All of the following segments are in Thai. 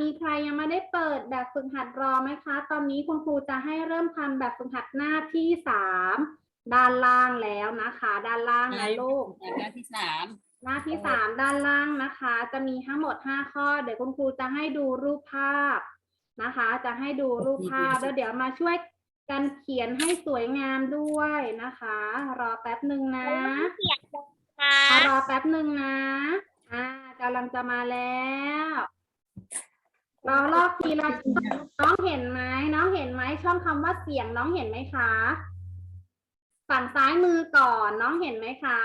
มีใครยังไม่ได้เปิดแบบฝึกหัดรอไหมคะ ตอนนี้คุณครูจะให้เริ่มทำแบบฝึกหัดหน้าที่สามด้านล่างแล้วนะคะ ด้านล่างนะลูกหน้าที่สามหน้าที่สามด้านล่างนะคะ จะมีทั้งหมดห้าข้อ เดี๋ยวคุณครูจะให้ดูรูปภาพนะคะ จะให้ดูรูปภาพแล้วเดี๋ยวมาช่วยกันเขียนให้สวยงามด้วยนะคะ รอแป๊บหนึ่งนะค่ะอะรอแป๊บหนึ่งนะอ่ากำลังจะมาแล้ว เราลอกทีละช่องน้องเห็นไหมน้องเห็นไหมช่องคำว่าเสียงน้องเห็นไหมคะ ฝั่งซ้ายมือก่อนน้องเห็นไหมคะ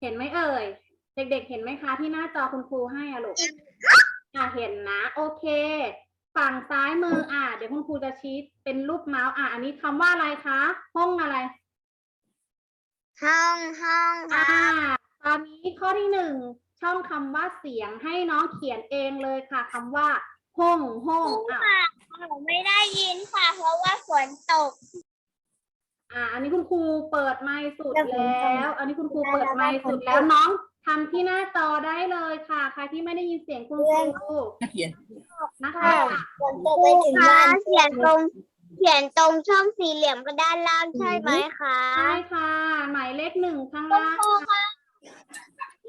เห็นไหมเอ่ย เด็ก ๆ เห็นไหมคะ ที่หน้าจอคุณครูให้อะลูกอะเห็นนะ โอเค ฝั่งซ้ายมืออะเดี๋ยวคุณครูจะชี้เป็นรูปเมาส์อะอันนี้คำว่าอะไรคะ ห้องอะไร ห้องห้องอ่าค่ะตอนนี้ข้อที่หนึ่ง ช่องคำว่าเสียงให้น้องเขียนเองเลยค่ะคำว่าห้องห้องอะค่ะหนูไม่ได้ยินค่ะ เพราะว่าฝนตก อ่า อันนี้คุณครูเปิดไมค์สุดแล้วผมแล้วทำอันนี้คุณครูเปิดไมค์สุดแล้วน้องทำที่หน้าจอได้เลยค่ะ ใครที่ไม่ได้ยินเสียงคุณครูเขียนนะคะฝนตกไปถึงบ้านเขียนตรงเขียนตรงช่องสี่เหลี่ยมก็ด้านล่างใช่ไหมคะ ใช่ค่ะ หมายเลขหนึ่งข้างคุณล่างครูคะ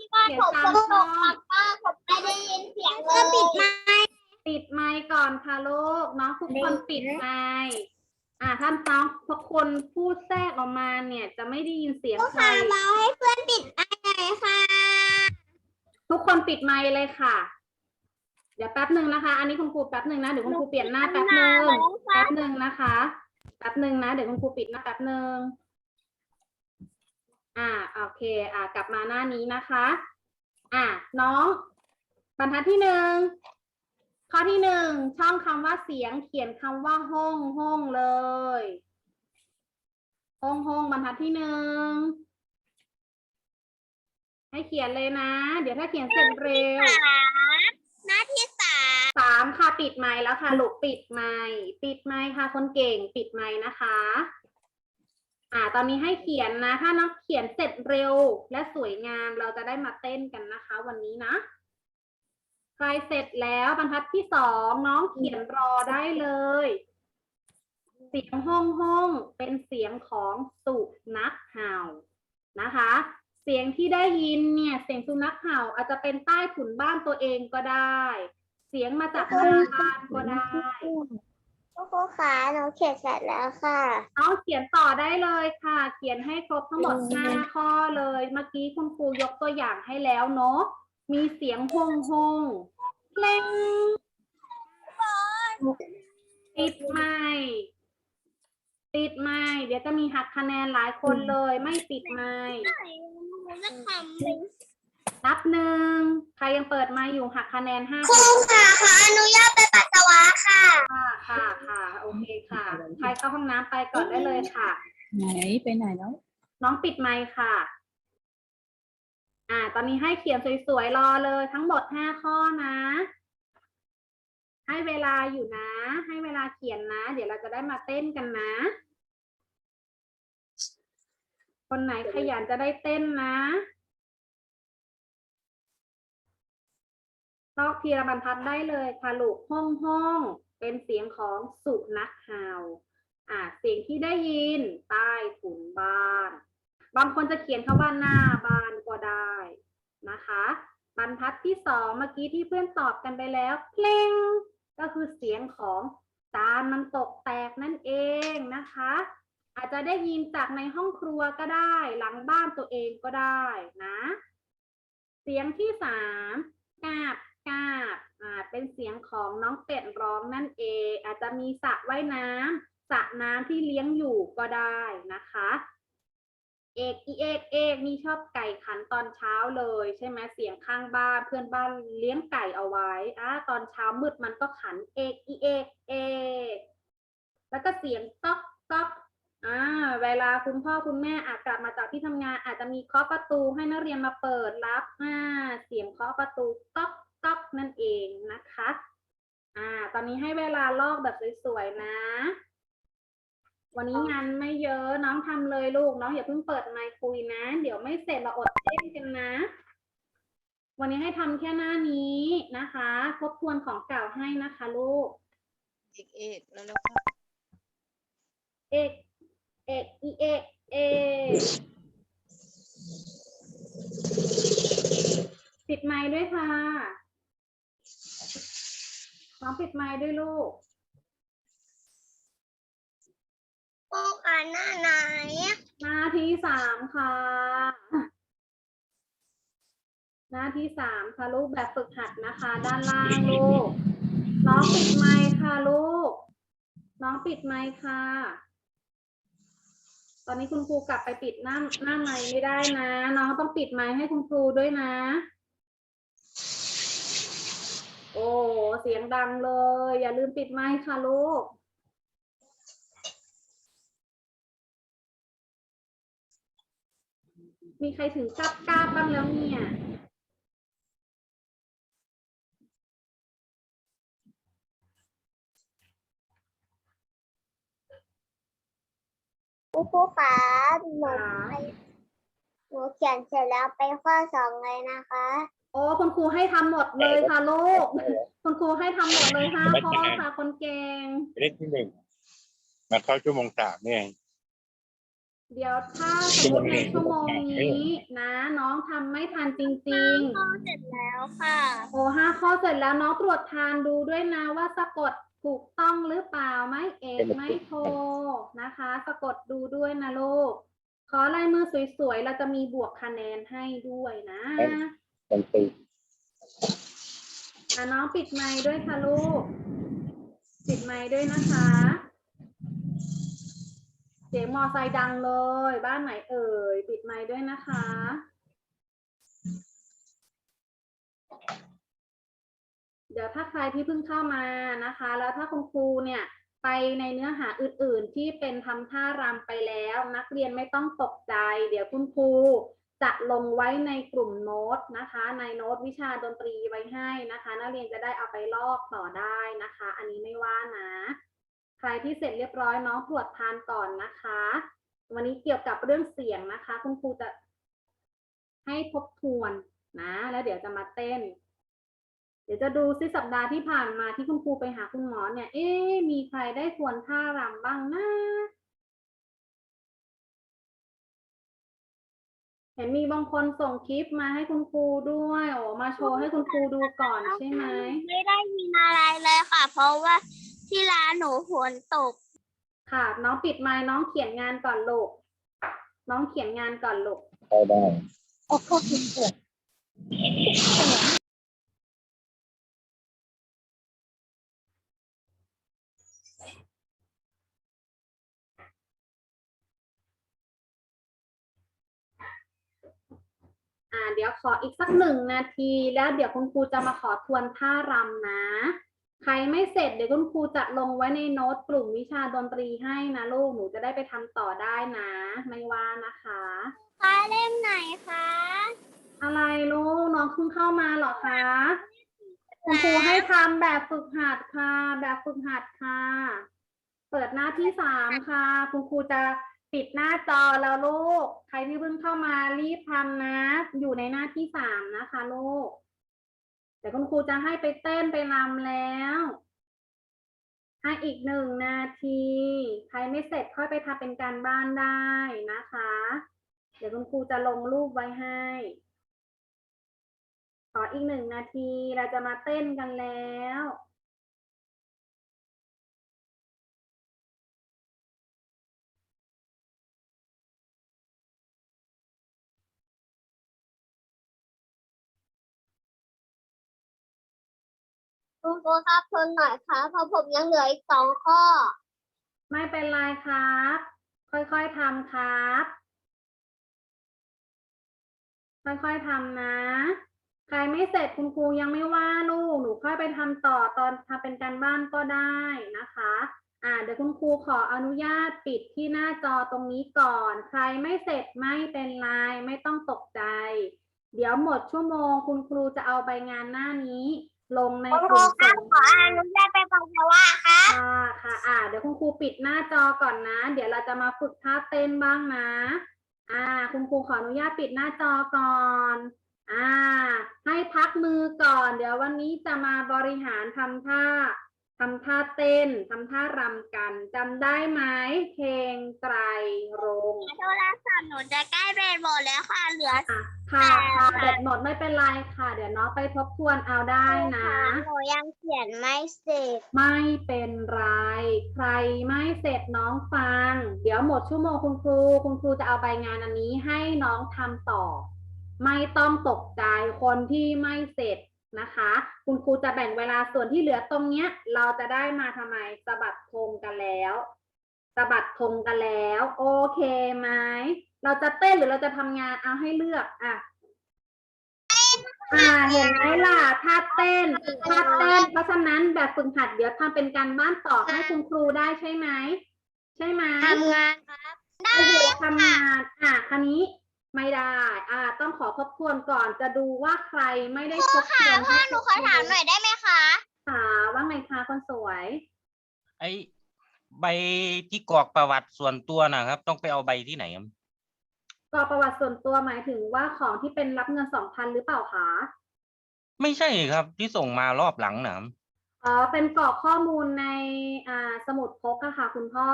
ที่บ้านผมฝนตกครับป้าผมไม่ได้ยินเสียงเลยปิดไมค์ปิดไมค์ก่อนค่ะลูกน้องทุกคนปิดไมค์อ่าท่านน้องทุกคนพูดแทรกออกมาเนี่ย จะไม่ได้ยินเสียงใครค่ะเราให้เพื่อนปิดไมค์หน่อยค่ะทุกคนปิดไมค์เลยค่ะ เดี๋ยวแป๊บหนึ่งนะคะ อันนี้คุณครูแป๊บหนึ่งนะ เดี๋ยวคุณครูเปลี่ยนหน้าแป๊บหนึ่งแป๊บหนึ่งนะคะ แป๊บหนึ่งนะ เดี๋ยวคุณครูปิดหน้าแป๊บหนึ่ง อ่าโอเคอ่ากลับมาหน้านี้นะคะ อ่าน้อง บรรทัดที่หนึ่งข้อที่หนึ่งช่องคำว่าเสียงเขียนคำว่าห้องห้องเลยห้องห้องบรรทัดที่หนึ่งให้เขียนเลยนะ เดี๋ยวถ้าเขียนเสร็จเร็วสามหน้าที่สามสามค่ะปิดไมค์แล้วค่ะลูกปิดไมค์ปิดไมค์ค่ะ คนเก่งปิดไมค์นะคะ อ่า ตอนนี้ให้เขียนนะ ถ้าน้องเขียนเสร็จเร็วและสวยงาม เราจะได้มาเต้นกันนะคะ วันนี้นะ ใครเสร็จแล้วบรรทัดที่สองน้องเขียนรอได้เลย เสียงห้องห้องเป็นเสียงของสุนัขเห่านะคะ เสียงที่ได้ยินเนี่ย เสียงสุนัขเห่าอาจจะเป็นใต้ถุนบ้านตัวเองก็ได้ เสียงมาจากหน้าบ้านก็ได้ คุณครูขาหนูเขียนเสร็จแล้วค่ะเอาเขียนต่อได้เลยค่ะ เขียนให้ครบทั้งหมดห้าข้อเลย เมื่อกี้คุณครูยกตัวอย่างให้แล้วเนาะ มีเสียงฮงฮงเพลงปิดไม้ปิดไม้เดี๋ยวจะมีหักคะแนนหลายคนเลย ไม่ปิดไม้ห นูจะทำเป็นนับหนึ่งใครยังเปิดไม้อยู่หักคะแนนห้าครูค่ะขออนุญาตไปปัสสาวะค่ะ ค่ะค่ะค่ะโอเคค่ะใครเข้าห้องน้ำไปก่อนได้เลยค่ะ ไหนไปไหนแล้ว น้องปิดไมค์ค่ะ อ่า ตอนนี้ให้เขียนสวยๆรอเลย ทั้งหมดห้าข้อนะ ให้เวลาอยู่นะ ให้เวลาเขียนนะ เดี๋ยวเราจะได้มาเต้นกันนะ คนไหนขยันจะได้เต้นนะ ลอกทีละบรรทัดได้เลยค่ะลูกห้องห้องเป็นเสียงของสุนัขเห่าอ่าเสียงที่ได้ยินใต้ถุนบ้าน บางคนจะเขียนคำว่าหน้าบ้านก็ได้นะคะ บรรทัดที่สองเมื่อกี้ที่เพื่อนตอบกันไปแล้วเพลงก็คือเสียงของจานมันตกแตกนั่นเองนะคะ อาจจะได้ยินจากในห้องครัวก็ได้ หลังบ้านตัวเองก็ได้นะ เสียงที่สามกาบ กาบอ่าเป็นเสียงของน้องเป็ดร้องนั่นเอง อาจจะมีสระว่ายน้ำสระน้ำที่เลี้ยงอยู่ก็ได้นะคะ เอกอีเอกเอกนี่ชอบไก่ขันตอนเช้าเลย ใช่ไหมเสียงข้างบ้านเพื่อนบ้านเลี้ยงไก่เอาไว้อ่าตอนเช้ามืดมันก็ขันเอกอีเอกเอกแล้วก็เสียงต๊อกต๊อกอ่าเวลาคุณพ่อคุณแม่อาจกลับมาจากที่ทำงาน อาจจะมีเคาะประตูให้นักเรียนมาเปิดรับอ่าเสียงเคาะประตูต๊อก นั่นเองนะคะ อ่า ตอนนี้ให้เวลาลอกแบบสวยๆนะ วันนี้งานไม่เยอะน้องทำเลยลูกน้องอย่าเพิ่งเปิดไมค์คุยนะ เดี๋ยวไม่เสร็จเราอดเต้นกันนะ วันนี้ให้ทำแค่หน้านี้นะคะทบทวนของเก่าให้นะคะลูก เอกเอกแล้วแล้วค่ะเอก เอกอีเอกเอกปิดไมค์ด้วยค่ะ น้องปิดไมค์ด้วยลูกโอ้อ่านหน้าไหนหน้าที่สามค่ะ หน้าที่สามค่ะลูกแบบฝึกหัดนะคะ ด้านล่างลูก น้องปิดไมค์ค่ะลูก น้องปิดไมค์ค่ะ ตอนนี้คุณครูกลับไปปิดหน้าหน้าไมค์ไม่ได้นะ น้องต้องปิดไมค์ให้คุณครูด้วยนะ โอ้เสียงดังเลย อย่าลืมปิดไมค์ค่ะลูก มีใครถึงกราบกราบบ้างแล้วเนี่ยครูครูขาหนูค่ะไปหนูเขียนเสร็จแล้วไปข้อสองเลยนะคะ โอ้คุณครูให้ทำหมดเลยค่ะลูกคุณครูให้ทำหมดเลยห้าข้อค่ะคนเก่งเลขที่หนึ่งมาเข้าชั่วโมงสามเนี่ยเดี๋ยวถ้าสมมติในชั่วโมงนี้นะ น้องทำไม่ทันจริงข้อเสร็จแล้วค่ะๆโอ้ห้าข้อเสร็จแล้วน้องตรวจทานดูด้วยนะว่าสะกดถูกต้องหรือเปล่าไม่เอกไม่โทรนะคะ สะกดดูด้วยนะลูกขอลายมือสวยๆเราจะมีบวกคะแนนให้ด้วยนะ มันตีอะน้องปิดไมค์ด้วยค่ะลูก ปิดไมค์ด้วยนะคะ เสียงมอไซค์ดังเลย บ้านไหนเอ่ย ปิดไมค์ด้วยนะคะ เดี๋ยวถ้าใครที่เพิ่งเข้ามานะคะ แล้วถ้าคุณครูเนี่ยไปในเนื้อหาอื่น ๆ ที่เป็นทำท่ารำไปแล้ว นักเรียนไม่ต้องตกใจ เดี๋ยวคุณครู จะลงไว้ในกลุ่มโน้ตนะคะ ในโน้ตวิชาดนตรีไว้ให้นะคะ นักเรียนจะได้เอาไปลอกต่อได้นะคะ อันนี้ไม่ว่านะ ใครที่เสร็จเรียบร้อยน้องตรวจทานก่อนนะคะ วันนี้เกี่ยวกับเรื่องเสียงนะคะ คุณครูจะให้ทบทวนนะ แล้วเดี๋ยวจะมาเต้น เดี๋ยวจะดูซิสัปดาห์ที่ผ่านมาที่คุณครูไปหาคุณหมอเนี่ย เอ๊มีใครได้ทวนท่ารำบ้างนะ เห็นมีบางคนส่งคลิปมาให้คุณครูด้วยโอ้มาโชว์ให้คุณครูดูก่อนใช่ไหมไม่ได้ยินอะไรเลยค่ะ เพราะว่าที่ร้านหนูฝนตก ค่ะ น้องปิดไมค์น้องเขียนงานก่อนลูกน้องเขียนงานก่อนลูกเข้าได้ โอ้โห อ่าเดี๋ยวขออีกสักหนึ่งนาทีแล้วเดี๋ยวคุณครูจะมาขอทวนท่ารำนะ ใครไม่เสร็จเดี๋ยวคุณครูจะลงไว้ในโน้ตกลุ่มวิชาดนตรีให้นะลูกหนูจะได้ไปทำต่อได้นะ ไม่ว่านะคะคะเล่มไหนคะอะไรลูกน้องเพิ่งเข้ามาเหรอคะคุณครูให้ทำแบบฝึกหัดค่ะ แบบฝึกหัดค่ะ เปิดหน้าที่สามค่ะ คุณครูจะ ปิดหน้าจอแล้วลูก ใครที่เพิ่งเข้ามารีบทำนะ อยู่ในหน้าที่สามนะคะลูกเดี๋ยวคุณครูจะให้ไปเต้นไปรำแล้วให้อีกหนึ่งนาที ใครไม่เสร็จค่อยไปทำเป็นการบ้านได้นะคะ เดี๋ยวคุณครูจะลงรูปไว้ให้ขออีกหนึ่งนาทีเราจะมาเต้นกันแล้ว คุณครูครับทนหน่อยครับเพราะผมยังเหลืออีกสองข้อ ไม่เป็นไรครับ ค่อยๆทำครับ ค่อยๆทำนะ ใครไม่เสร็จคุณครูยังไม่ว่าลูกหนูค่อยไปทำต่อตอนทำเป็นการบ้านก็ได้นะคะ อ่าเดี๋ยวคุณครูขออนุญาตปิดที่หน้าจอตรงนี้ก่อน ใครไม่เสร็จไม่เป็นไรไม่ต้องตกใจ เดี๋ยวหมดชั่วโมง คุณครูจะเอาใบงานหน้านี้ ลงในคุณกครูลุ่มครัส่บงขออนุญาตไปปัสสาวะครับค่ะค่ะ อ่า เดี๋ยวคุณครูปิดหน้าจอก่อนนะ เดี๋ยวเราจะมาฝึกท่าเต้นบ้างนะ อ่า คุณครูขออนุญาตปิดหน้าจอก่อน อ่า ให้มือก่อน เดี๋ยววันนี้จะมาบริหารทำท่าทำท่าเต้นทำท่ารำกันจำได้ไหมเพลงไตรรงค์โทรศัพท์หนูจะใกล้แบตหมดแล้วค่ะ เหลืออะ ค่ะค่ะเด็ดหมดไม่เป็นไรค่ะ เดี๋ยวน้องไปทบทวนเอาได้นะ หนูยังเขียนไม่เสร็จ ไม่เป็นไร ใครไม่เสร็จน้องฟัง เดี๋ยวหมดชั่วโมงคุณครู คุณครูจะเอาใบงานอันนี้ให้น้องทำต่อ ไม่ต้องตกใจคนที่ไม่เสร็จนะคะ คุณครูจะแบ่งเวลาส่วนที่เหลือตรงเนี้ย เราจะได้มาทำไมสะบัดธงกันแล้วสะบัดธงกันแล้ว โอเคไหม เราจะเต้นหรือเราจะทำงานเอาให้เลือกอะอ่าเห็นไหมล่ะท่าเต้นท่าเต้น เพราะฉะนั้นแบบฝึกหัดเดี๋ยวทำเป็นการบ้านต่อให้คุณครูได้ใช่ไหมใช่ไหม ทำงานครับก็คือทำงานอะคันนี้ไม่ได้ อ่า ต้องขอทบทวนก่อนจะดูว่าใครไม่ได้ทบทค่ะวนพ่อหนูขอถามหน่อยได้ไหมคะ ค่ะว่าไงคะคนสวย ไอ้ใบที่กรอกประวัติส่วนตัวนะครับ ต้องไปเอาใบที่ไหนครับ กรอกประวัติส่วนตัวหมายถึงว่าของที่เป็นรับเงินสองพันหรือเปล่าคะ ไม่ใช่ครับที่ส่งมารอบหลังนะครับอ๋อ เป็นกรอกข้อมูลในอ่าสมุดพกอะค่ะคุณพ่อ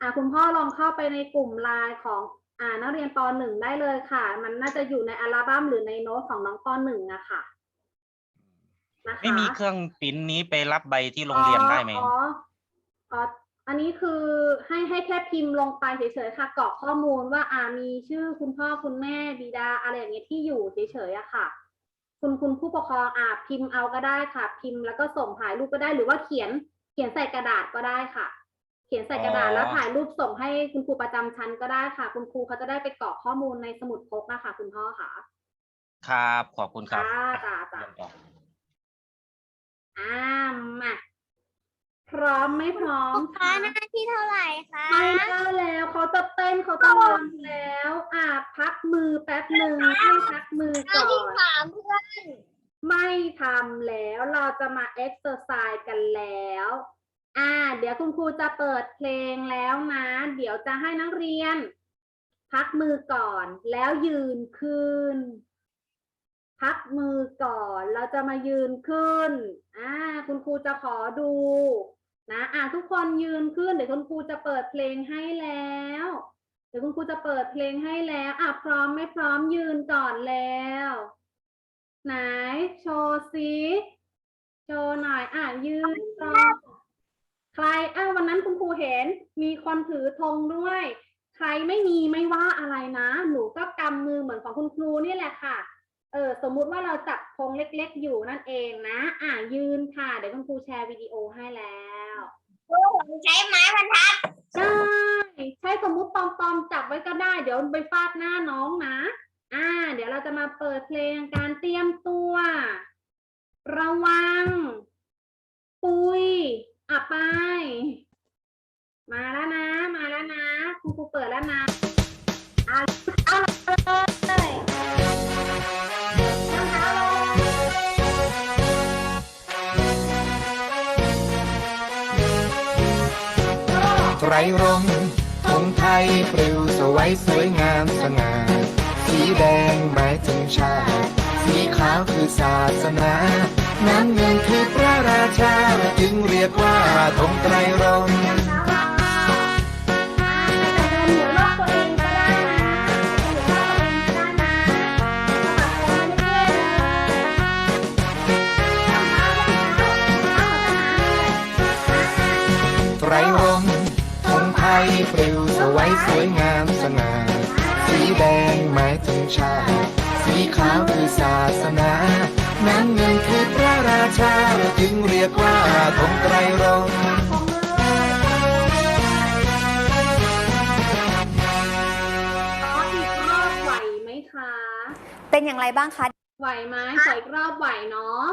อ่า คุณพ่อลองเข้าไปในกลุ่มไลน์ของอ่านักเรียนปหนึ่งได้เลยค่ะ มันน่าจะอยู่ในอัลบั้มหรือในโน้ตของน้องปหนึ่งอะค่ะนะคะไม่มีเครื่องปริ้นนี้ไปรับใบที่โรงเรียนได้ไหมอ๋ออ๋อ อันนี้คือให้ให้แค่พิมพ์ลงไปเฉยๆค่ะกรอกข้อมูลว่าอ่ามีชื่อคุณพ่อคุณแม่บิดาอะไรอย่างเงี้ยที่อยู่เฉยๆอะค่ะ คุณคุณผู้ปกครองอ่าพิมพ์เอาก็ได้ค่ะ พิมพ์แล้วก็ส่งถ่ายรูปก็ได้หรือว่าเขียนเขียนใส่กระดาษก็ได้ค่ะ เขียนใส่กระดาษอ๋อแล้วถ่ายรูปส่งให้คุณครูประจำชั้นก็ได้ค่ะ คุณครูเขาจะได้ไปกรอกข้อมูลในสมุดพกนะคะคุณพ่อค่ะ ครับขอบคุณครับจ้าจ้าจ้าเยี่ยมต่ออ่ามา พร้อมไม่พร้อมคะหน้าที่เท่าไหร่คะไม่ได้แล้วเขาจะเต้นเขาจะรำแล้วอะพักมือแป๊บหนึ่งให้พักมือหน้าก่อที่น สามเพื่อนไม่ทำแล้วเราจะมาเอ็กซ์เซอร์ไซส์กันแล้ว อ่า เดี๋ยวคุณครูจะเปิดเพลงแล้วนะ เดี๋ยวจะให้นักเรียน พักมือก่อน แล้วยืนขึ้น พักมือก่อน เราจะมายืนขึ้น อ่า คุณครูจะขอดู นะอ่าทุกคนยืนขึ้นเดี๋ยวคุณครูจะเปิดเพลงให้แล้ว เดี๋ยวคุณครูจะเปิดเพลงให้แล้วอะพร้อมไม่พร้อมยืนก่อนแล้ว ไหนโชว์สิโชว์หน่อยอะยืนก่อนใครอ้าววันนั้นคุณครูเห็นมีคนถือธงด้วย ใครไม่มีไม่ว่าอะไรนะ หนูก็กำมือเหมือนของคุณครูนี่แหละค่ะ เออสมมุติว่าเราจับ ธงเล็กๆ อยู่นั่นเองนะ อะยืนค่ะ เดี๋ยวคุณครูแชร์วิดีโอให้แล้วใช้ไม้บรรทัดได้ใช้สมมุติปอมๆจับไว้ก็ได้ เดี๋ยวไปฟาดหน้าน้องนะ อ่า เดี๋ยวเราจะมาเปิดเพลงการเตรียมตัว ระวัง ปุยอะไป มาแล้วนะ มาแล้วนะคุณครูเปิดแล้วนะอะเอาเลย ไตรรงค์ธงไทยปลิวสวยสวยงามสง่า สีแดงหมายถึงชาติ สีขาวคือศาสนา น้ำเงินคือพระราชา จึงเรียกว่าธงไตรรงค์ไตรรงค์ ปลิวสวยสวยงามสง่าสีแดงหมายถึงชาติสีขาวคือศาสนาน้ำเงินคือพระราชาจึงเรียกว่าธงไตรรงค์ขออีกรอบไหวไหมคะ เป็นอย่างไรบ้างคะ ไหวไหมขออีกรอบไหวเนาะ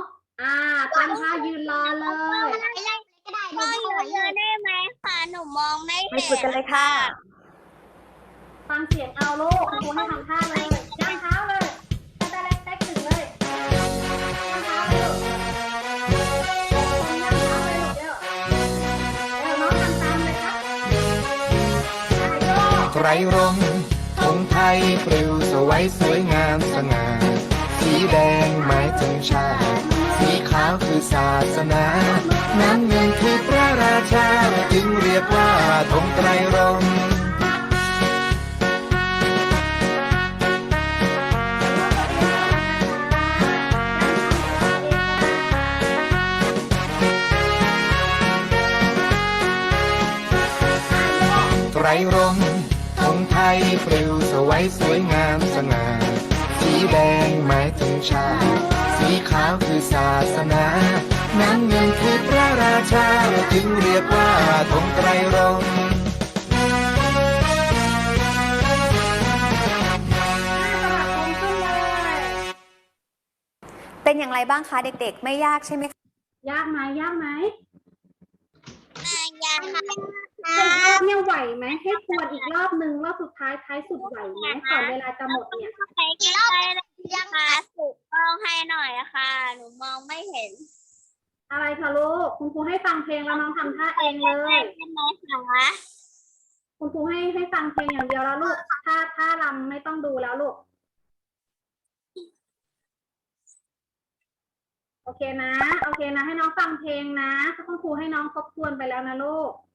อ่าตั้งท่ายืนรอเลย ไม่ไล่ก็ได้พ่อเยอะๆได้ไหมคะหนูมองไม่ไปเห็ฝึกกันนเลยค่ะฟังเสียงเอาลูกครูให้ทำท่าเลยย่างเท้าเลยแต่เล็กแตกถึงเลยย่างเท้าเลยลูกย่างเท้าเลยลูกเดี๋ยวเดี๋ยวน้องทำตามเลยครับอะโยกไตรรงค์ธงไทยปลิวสวยสวยงามสง่าสีแดงหมายถึงชา สีขาวคือศาสนา น้ำเงินคือพระราชา จึงเรียกว่าธงไตรรงค์ไตรรงค์ธงไทยปลิวสวยสวยงามสง่า แดงหมายถึงชาติสีขาวคือศาสนาน้ำเงินคือพระราชาจึงเรียกว่าธงไตรรงค์เป็นอย่างไรบ้างคะเด็ก ๆ ไม่ยากใช่ไหมคะยากไหมยากไหม ยาค่ะอีก รอบเนี่ยไหวไหมให้ทวนอีกรอบนึงรอบสุดท้ายท้ายสุดไหวไหมก่อนเวลาจะหมดเนี่ยไปกี่รอบยังค่ะสุกลองให้หน่อยค่ะ หนูมองไม่เห็น อะไรคะลูกคุณครูให้ฟังเพลงแล้วน้องทำท่าเองเลยใช่ไหมคะคุณครูให้ให้ฟังเพลงอย่างเดียวแล้วลูกถ้าถ้ารำไม่ต้องดูแล้วลูกโอเคนะ โอเคนะ ให้น้องฟังเพลงนะถ้าคุณครูให้น้องทบทวนไปแล้วนะลูกโอ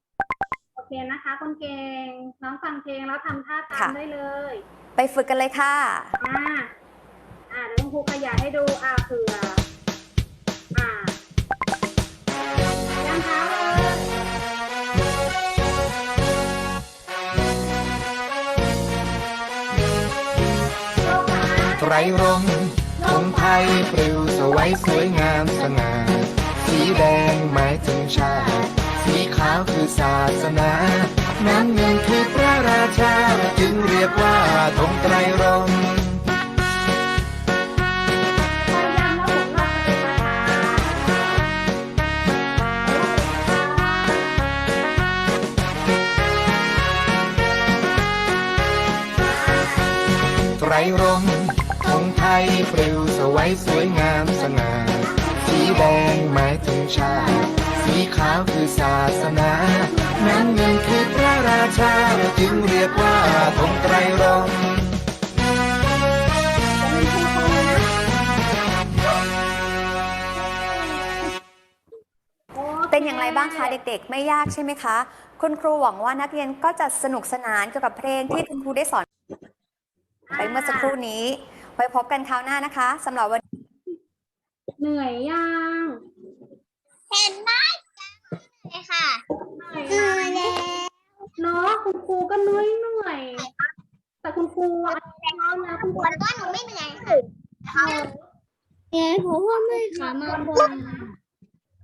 เคนะคะ คนเก่ง น้องฟังเพลงแล้วทำท่าตามได้เลยไปฝึกกันเลยค่ะ อ่าอ่าเดี๋ยวคุณครูขยายให้ดูอ่าเผื่ออ่ายังเท้าเลยโชคขาไตรรงค์ธงไทยปลิวสวยสวยงามสง่า สีแดงหมายถึงชาติ สีขาวคือศาสนา น้ำเงินคือพระราชา จึงเรียกว่าธงไตรรงค์ไตรรงค์ธงไทยปลิวสวยสวยงามสง่าสีแดงหมายถึงชาติ สีขาวคือศาสนาน้ำเงินคือพระราชาจึงเรียกว่าธงไตรรงค์เป็นอย่างไรบ้างคะเด็ก ๆ ไม่ยากใช่ไหมคะ คุณครูหวังว่านักเรียนก็จะสนุกสนานเกี่ยวกับเพลงที่คุณครูได้สอน ไปเมื่อสักครู่นี้ ไว้พบกันคราวหน้านะคะสำหรับวัน เหนื่อยยัง เห็นไหมเลยค่ะเหนื่อยนะเนาะคุณครูก็เหนื่อยเหนื่อย แต่คุณครูอะเอานะคุณครูวันว่าหนูไม่เหนื่อยค่ะเอ๊ะผมว่าไม่ค่ะมา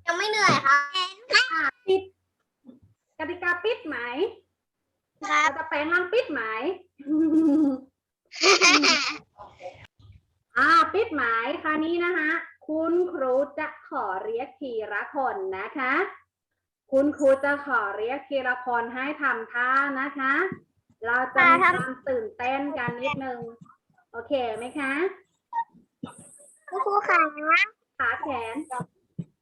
ยังไม่เหนื่อยค่ะปิดกติกาปิดไหมครับเราจะแปลงร่างปิดไหมอ่าปิดหมายคราวนี้นะคะ คุณครูจะขอเรียกทีละคนนะคะ คุณครูจะขอเรียกทีละคนให้ทำท่านะคะ เราจะมีความตื่นเต้นกันนิดนึง โอเคไหมคะคุณครูค่ะขาแขน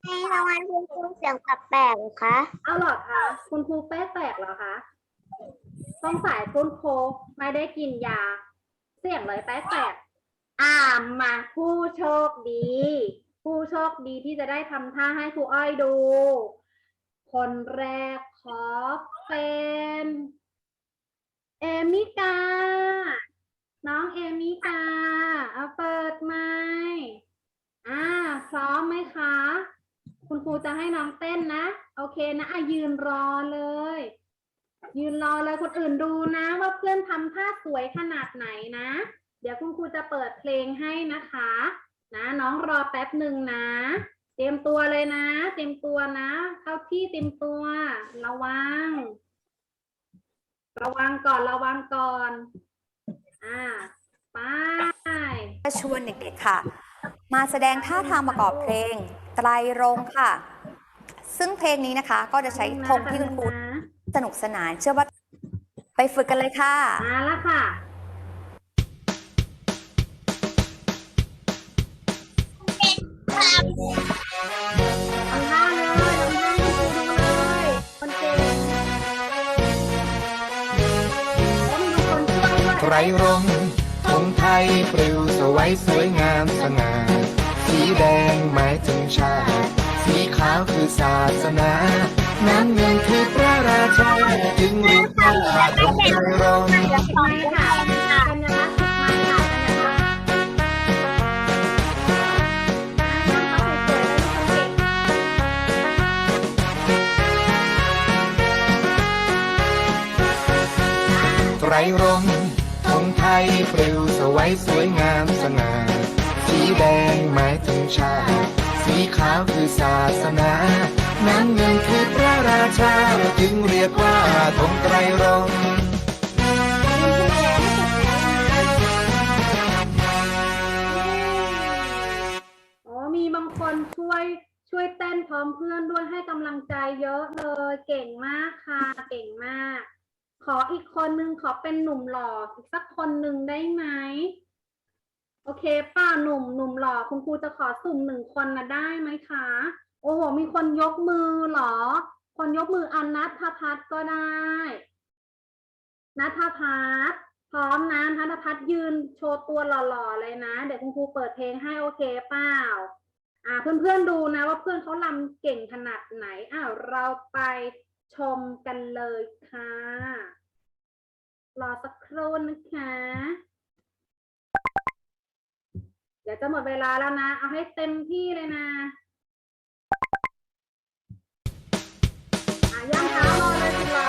ให้ทำไมคุณครูเสียงแปลกๆคะเอาหรอคะคุณครูแป๊กแตกเหรอคะต้องสายคุณครูไม่ได้กินยา เสี่ยงเลยแป๊กแตก อ่ามาผู้โชคดี ผู้โชคดีที่จะได้ทำท่าให้ครูอ้อยดู คนแรกขอเป็นเอมิกา น้องเอมิกาเอาเปิดไมค์อ่าพร้อมไหมคะ คุณครูจะให้น้องเต้นนะ โอเคนะอะยืนรอเลย ยืนรอเลยคนอื่นดูนะ ว่าเพื่อนทำท่าสวยขนาดไหนนะ ดี๋ยวคุณครูจะเปิดเพลงให้นะคะ นะน้องรอแป๊บหนึ่งนะ เตรียมตัวเลยนะ เตรียมตัวนะ เข้าที่เตรียมตัว ระวัง ระวังก่อนระวังก่อน อ่าไปจะชวนเด็กๆค่ะ มาแสดงท่าทางประกอบเพลงไตรรงค์ค่ะ ซึ่งเพลงนี้นะคะ ก็จะใช้ธงที่คุณครูนะสนุกสนานเชื่อว่า ไปฝึกกันเลยค่ะ มาแล้วค่ะ ทำท่าเลยทำท่าให้ครูดูเลยคนเก่งแล้วมีคนช่วยด้วยไตรรงค์ธงไทยปลิวสวยสวยงามสง่า สีแดงหมายถึงชาติ สีขาวคือศาสนา น้ำเงินคือพระราชาจึงเรียกว่าธงไตรรงค์ไม่ค่ะ ไตรรงค์ธงไทยปลิวสวยสวยงามสง่า สีแดงหมายถึงชาติ สีขาวคือศาสนา น้ำเงินคือพระราชาจึงเรียกว่าธงไตรรงค์อ๋อมีบางคนช่วยช่วยเต้นพร้อมเพื่อนด้วยให้กำลังใจเยอะเลย เก่งมากค่ะ เก่งมาก ขออีกคนนึงขอเป็นหนุ่มหล่ออีกสักคนหนึ่งได้ไหมโอเคป้าหนุ่มหนุ่มหล่อคุณครูจะขอสุ่มหนึ่งคนนะได้ไหมคะ โอ้โห มีคนยกมือเหรอ คนยกมืออันนัทพัฒก็ได้นัทพัฒพร้อมนะนัทพัฒยืนโชว์ตัวหล่อๆเลยนะ เดี๋ยวคุณครูเปิดเพลงให้โอเคเปล่าอ่าเพื่อนๆดูนะว่าเพื่อนเขาลำเก่งขนาดไหนอ้าวเราไป ชมกันเลยค่ะ รอสักครู่นะคะ เดี๋ยวจะหมดเวลาแล้วนะ เอาให้เต็มที่เลยนะอะย่างเท้ารอเลยดีกว่า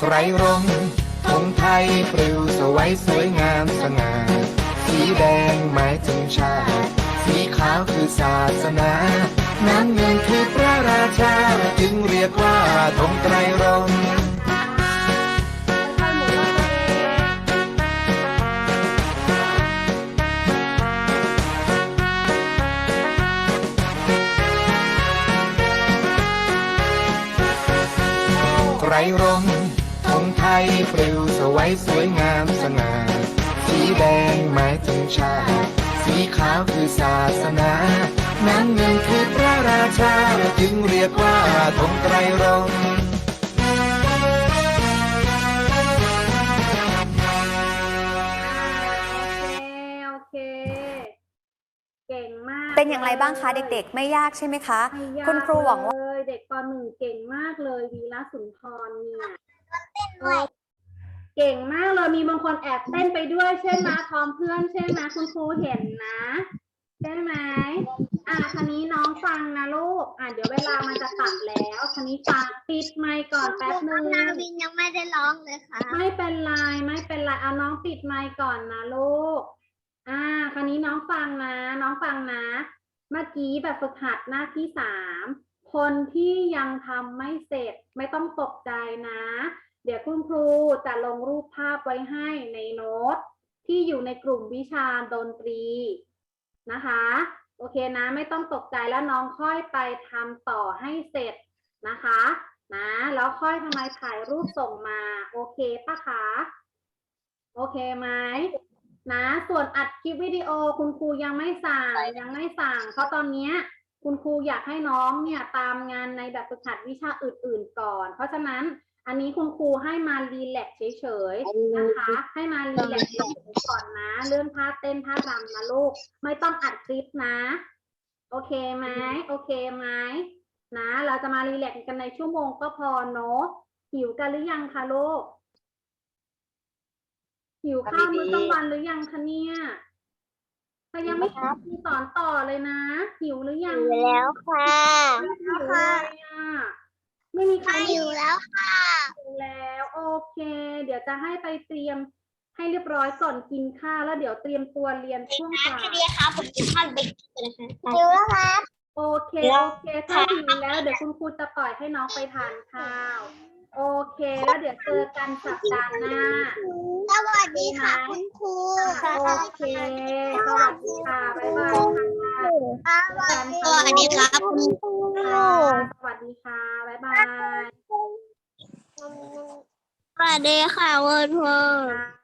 ไตรรงค์ธงไทยปลิวสวยสวยงามสง่าสี แดงหมายถึงชาติ สีขาวคือศาสนา น้ำเงินคือพระราชา จึงเรียกว่าธงไตรรงค์ไตรรงค์ธงไทยปลิวสวยสวยงามสง่า แดงหมายถึงชาติสีขาวคือศาสนาน้ำเงินคือพระราชาจึงเรียกว่าธงไตรรงค์โอเค เก่งมากเป็นอย่างไรบ้างคะเด็กๆ ไม่ยากใช่ไหมคะ ไม่ยากคุณครูหวังว่า เลยเด็กปหนึ่งเก่งมากเลยวีระสุนทรเนี่ยเออ เก่งมากเลยมีบางคนแอบเต้นไปด้วยใช่ไหมพร้อมเพื่อนใช่ไหมคุณครูเห็นนะใช่ไหมอะคันนี้น้องฟังนะลูก อะเดี๋ยวเวลามันจะตัดแล้วคันนี้ฟังปิดไมค์ก่อนแป๊บนึงนาวินยังไม่ได้ร้องเลยค่ะ ไม่เป็นไรไม่เป็นไรเอาน้องปิดไมค์ก่อนนะลูก อ่าคราวนี้น้องฟังนะ น้องฟังนะ เมื่อกี้แบบฝึกหัดหน้าที่สามคนที่ยังทำไม่เสร็จไม่ต้องตกใจนะ เดี๋ยวคุณครูจะลงรูปภาพไว้ให้ในโน้ตที่อยู่ในกลุ่มวิชาดนตรีนะคะ โอเคนะ ไม่ต้องตกใจแล้วน้องค่อยไปทำต่อให้เสร็จนะคะนะแล้วค่อยทำไมถ่ายรูปส่งมา โอเคปะคะโอเคไหมนะ ส่วนอัดคลิปวิดีโอคุณครูยังไม่สั่งยังไม่สั่ง เพราะตอนนี้คุณครูอยากให้น้องเนี่ยตามงานในแบบฝึกหัดวิชาอื่น ๆ ก่อน เพราะฉะนั้น อันนี้คุณครูให้มารีแลกซ์เฉยๆนะคะ ให้มารีแลกซ์เฉยๆก่อนนะ เรื่องท่าเต้นท่ารำนะลูก ไม่ต้องอัดคลิปนะ โอเคไหมโอเคไหมนะ เราจะมารีแลกซ์กันในชั่วโมงก็พอเนอะหิวกันหรือยังคะลูกหิวข้าวมื้อกลางวันหรือยังคะเนี่ยถ้ายังไม่หิวครูสอนต่อเลยนะ หิวหรือยังอยู่แล้วค่ะ ไม่หิวเลยอะไม่มีใครอยู่แล้วค่ะหิว แล้วโอเค เดี๋ยวจะให้ไปเตรียมให้เรียบร้อยก่อนกินข้าวแล้วเดี๋ยวเตรียมตัวเรียนช่วงบ่ายดีค่ะผมกินข้าวไปกินนะคะอยู่แล้วครับโอเคโอเคถ้าหิวแล้วเดี๋ยวคุณครูจะปล่อยให้น้องไปทานข้าว โอเค แล้วเดี๋ยวเจอกันสัปดาห์หน้าสวัสดีค่ะคุณครูโอเคสวัสดีค่ะบ๊ายบายค่ะสวัสดีครับคุณครูค่ะสวัสดีค่ะบ๊ายบาย สวัสดีค่ะคุณครูค่ะ